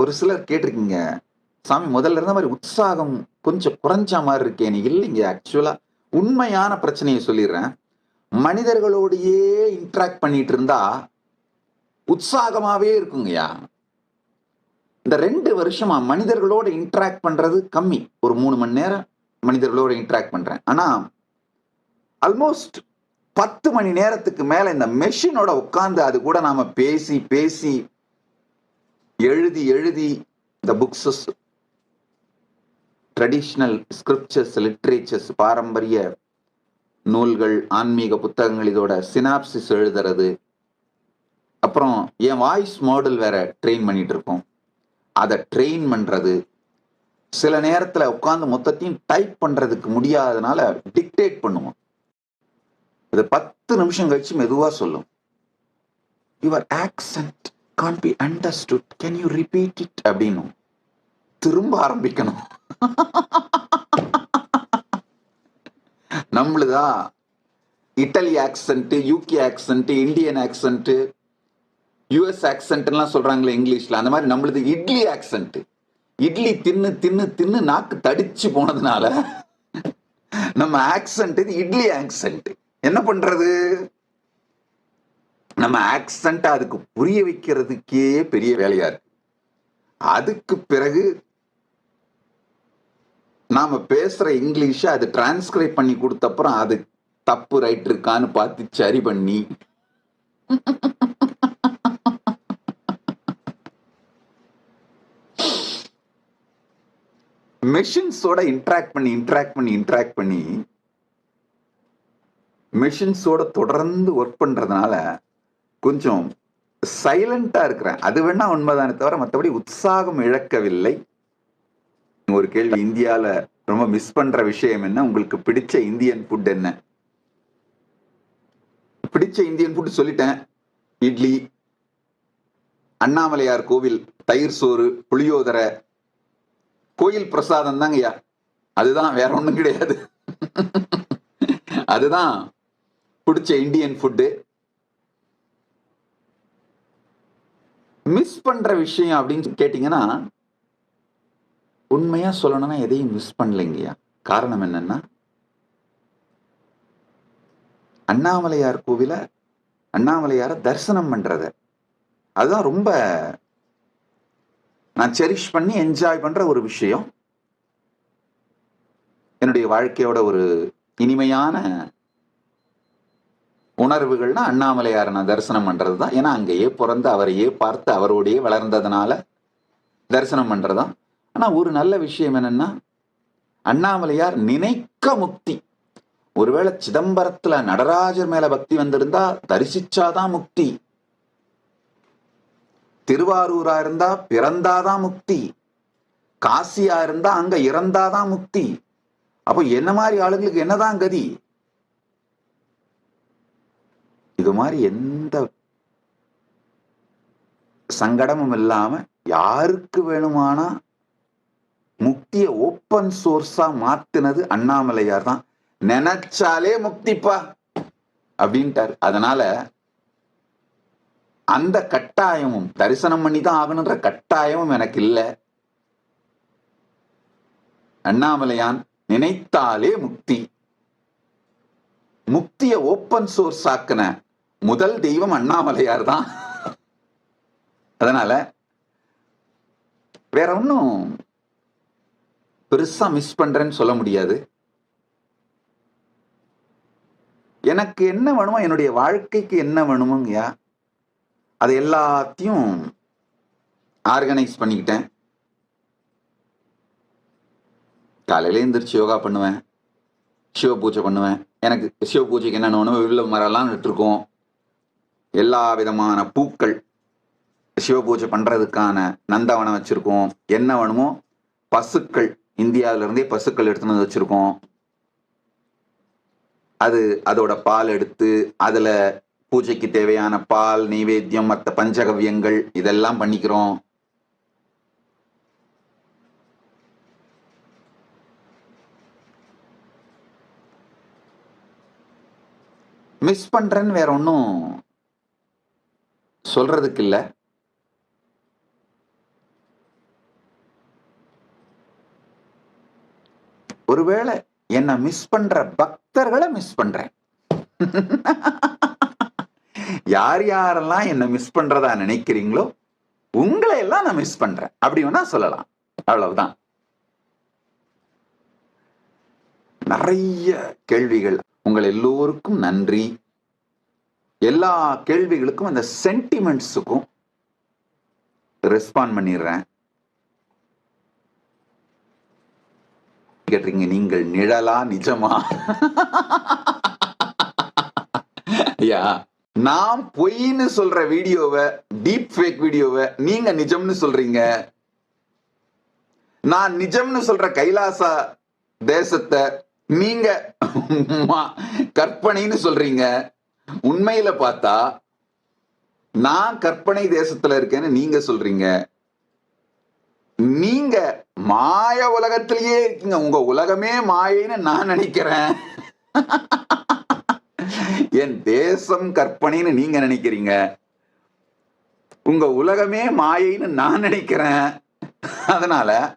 ஒரு சிலர் கேட்டிருக்கீங்க சாமி முதல்ல இருந்த மாதிரி உற்சாகம் கொஞ்சம் குறைஞ்ச மாதிரி இருக்கே நீ இல்லைங்க ஆக்சுவலா உண்மையான பிரச்சனையை சொல்லிடுறேன். மனிதர்களோடையே இன்ட்ராக்ட் பண்ணிட்டு இருந்தா உற்சாகமாவே இருக்குங்கய்யா. இந்த ரெண்டு வருஷமா மனிதர்களோட இன்ட்ராக்ட் பண்றது கம்மி. ஒரு மூணு மணி நேரம் மனிதர்களோட இன்ட்ராக்ட் பண்றேன். ஆனா ஆல்மோஸ்ட் பத்து மணி நேரத்துக்கு மேல இந்த மெஷினோட உட்காந்து அது கூட நாம பேசி பேசி எழுதி எழுதி இந்த புக்ஸஸ் ட்ரெடிஷ்னல் ஸ்கிரிப்சர்ஸ் லிட்ரேச்சர்ஸ் பாரம்பரிய நூல்கள் ஆன்மீக புத்தகங்கள் இதோட சினாப்சிஸ் எழுதுறது. அப்புறம் என் வாய்ஸ் மாடல் வேற ட்ரெயின் பண்ணிட்டு இருக்கோம். அதை ட்ரெயின் பண்ணுறது சில நேரத்தில் உட்காந்து மொத்தத்தையும் டைப் பண்ணுறதுக்கு முடியாதனால டிக்டேட் பண்ணுவோம். இது பத்து நிமிஷம் கழிச்சு மெதுவாக சொல்லும். Your accent can be understood can you repeat it அப்படின்னும் திரும்ப ஆரம்பிக்கணும். நம்மளுதா Italy accent UK accent Indian accent US ஆக்சன்ட்லாம் சொல்கிறாங்களே இங்கிலீஷில். அந்த மாதிரி நம்மளுது இட்லி ஆக்சென்ட்டு இட்லி தின்னு தின்னு தின்னு நாக்கு தடிச்சு போனதுனால நம்ம ஆக்சன்ட் இது இட்லி ஆக்சன்ட் என்ன பண்ணுறது நம்ம ஆக்சன்ட் அதுக்கு புரிய வைக்கிறதுக்கே பெரிய வேலையா இருக்கு. அதுக்கு பிறகு நாம பேசுற இங்கிலீஷை அது டிரான்ஸ்கிரைப் பண்ணி கொடுத்தப்புறம் அது தப்பு ரைட் இருக்கான்னு பார்த்து சரி பண்ணி. மெஷின்ஸோட இன்ட்ராக்ட் பண்ணி இன்ட்ராக்ட் பண்ணி இன்ட்ராக்ட் பண்ணி மெஷின்ஸோட தொடர்ந்து ஒர்க் பண்றதுனால கொஞ்சம் சைலண்டா இருக்கிறேன். அது வேணா உண்மைதானே தவிர மற்றபடி உற்சாகம் இழக்கவில்லை. ஒரு கேள்வி இந்தியால ரொம்ப மிஸ் பண்ற விஷயம் என்ன? உங்களுக்கு பிடிச்ச இந்தியன் ஃபுட் என்ன? பிடிச்ச இந்தியன் ஃபுட் சொல்லிட்டேன். இட்லி அண்ணாமலையார் கோவில் தயிர் சோறு புளியோதரை. கோயில் பிரசாதம் தாங்கய்யா அதுதான் வேற ஒன்றும் கிடையாது. அதுதான் பிடிச்ச இந்தியன் ஃபுட்டு மிஸ் பண்ற விஷயம் அப்படின்னு கேட்டீங்கன்னா உண்மையா சொல்லணும்னா எதையும் மிஸ் பண்ணலைங்கய்யா. காரணம் என்னன்னா அண்ணாமலையார் கோவில அண்ணாமலையார தரிசனம் பண்றது. அதுதான் ரொம்ப நான் செரிஷ் பண்ணி என்ஜாய் பண்ற ஒரு விஷயம். என்னுடைய வாழ்க்கையோட ஒரு இனிமையான உணர்வுகள்னா அண்ணாமலையாரை நான் தரிசனம் பண்றது தான் ஏன்னா அங்கேயே பிறந்து அவரையே பார்த்து அவரோடையே வளர்ந்ததுனால தரிசனம் பண்றதுதான். ஆனா ஒரு நல்ல விஷயம் என்னன்னா அண்ணாமலையார் நினைக்க முக்தி. ஒருவேளை சிதம்பரத்துல நடராஜர் மேல பக்தி வந்திருந்தா தரிசிச்சாதான் முக்தி. திருவாரூரா இருந்தா பிறந்தாதான் முக்தி. காசியா இருந்தா அங்க இறந்தாதான் முக்தி. அப்போ என்ன மாதிரி ஆளுங்களுக்கு என்னதான் கதி? இது மாதிரி எந்த சங்கடமும் இல்லாம யாருக்கு வேணுமானா முக்திய ஓப்பன் சோர்ஸா மாத்தினது அண்ணாமலையார் தான். நினைச்சாலே முக்திப்பா அப்படின்ட்டார். அதனால அந்த கட்டாயமும் தரிசனம் பண்ணி தான் ஆகணுன்ற கட்டாயமும் எனக்கு இல்லை. அண்ணாமலையான் நினைத்தாலே முக்தி. முக்திய ஓப்பன் சோர்ஸ் ஆக்கின முதல் தெய்வம் அண்ணாமலையார் தான். அதனால வேற ஒன்றும் பெருசா மிஸ் பண்றேன்னு சொல்ல முடியாது. எனக்கு என்ன வேணுமோ என்னுடைய வாழ்க்கைக்கு என்ன வேணுமோங்கய்யா அது எல்லாத்தையும் ஆர்கனைஸ் பண்ணிக்கிட்டேன். காலையில எந்திரிச்சு யோகா பண்ணுவேன் சிவ பூஜை பண்ணுவேன். எனக்கு சிவ பூஜைக்கு என்னென்ன வேணுமோ வில்ல மரம்லாம் நட்டுருக்கோம். எல்லா விதமான பூக்கள் சிவ பூஜை பண்ணுறதுக்கான நந்தவனம் வச்சுருக்கோம். என்ன வேணுமோ பசுக்கள் இந்தியாவிலேருந்தே பசுக்கள் எடுத்துன்னு வந்து அது அதோட பால் எடுத்து அதில் பூஜைக்கு தேவையான பால் நைவேத்தியம் மற்ற பஞ்சகவ்யங்கள் இதெல்லாம் பண்ணிக்கிறோம். மிஸ் பண்ணுறேன்னு வேற ஒன்றும் சொல்றதுக்கு இல்ல ஒருவேளை என்ன மிஸ் பண்ற பக்தர்களை மிஸ் பண்றேன். யார் யாரெல்லாம் என்ன மிஸ் பண்றதா நினைக்கிறீங்களோ உங்களை எல்லாம் நான் மிஸ் பண்றேன். அப்படி வேணா சொல்லலாம். அவ்வளவுதான். நிறைய கேள்விகள். உங்கள் எல்லோருக்கும் நன்றி. எல்லா கேள்விகளுக்கும் அந்த சென்டிமெண்ட்ஸுக்கும் ரெஸ்பாண்ட் பண்ணிடுறேன். கேட்டிருக்கீங்க நீங்கள் நிழலா நிஜமா? யா. நான் பொய்ன்னு சொல்ற வீடியோவை டீப் ஃபேக் வீடியோவை நீங்க நிஜம்னு சொல்றீங்க. நான் நிஜம்னு சொல்ற கைலாசா தேசத்தை நீங்க கற்பனைன்னு சொல்றீங்க. உண்மையில பார்த்தா நான் கற்பனை தேசத்துல இருக்கேன்னு நீங்க சொல்றீங்க. நீங்க மாய உலகத்திலேயே இருக்கீங்க. உங்க உலகமே மாயைன்னு நான் நினைக்கிறேன். என் தேசம் கற்பனைன்னு நீங்க நினைக்கிறீங்க. உங்க உலகமே மாயைன்னு நான் நினைக்கிறேன். அதனால